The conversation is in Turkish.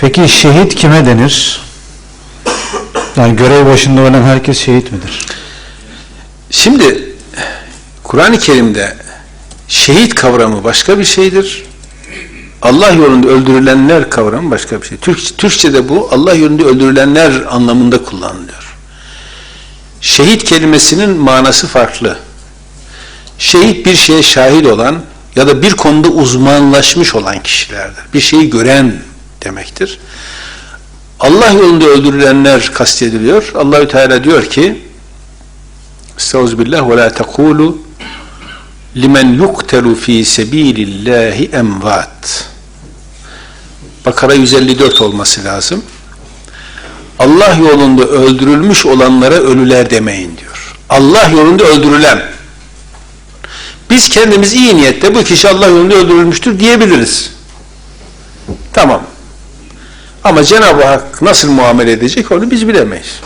Peki şehit kime denir? Yani görev başında olan herkes şehit midir? Şimdi Kur'an-ı Kerim'de şehit kavramı başka bir şeydir. Allah yolunda öldürülenler kavramı başka bir şey. Türk, Türkçe'de bu Allah yolunda öldürülenler anlamında kullanılıyor. Şehit kelimesinin manası farklı. Şehit bir şeye şahit olan ya da bir konuda uzmanlaşmış olan kişilerdir. Bir şeyi gören demektir. Allah yolunda öldürülenler kastediliyor. Allahü Teala diyor ki Estağfirullah ve la tekulu limen yuktelu fi sebilillahi emvat. Bakara 154 olması lazım. Allah yolunda öldürülmüş olanlara ölüler demeyin diyor. Allah yolunda öldürülen. Biz kendimiz iyi niyette bu kişi Allah yolunda öldürülmüştür diyebiliriz. Tamam. Ama Cenab-ı Hak nasıl muamele edecek onu biz bilemeyiz.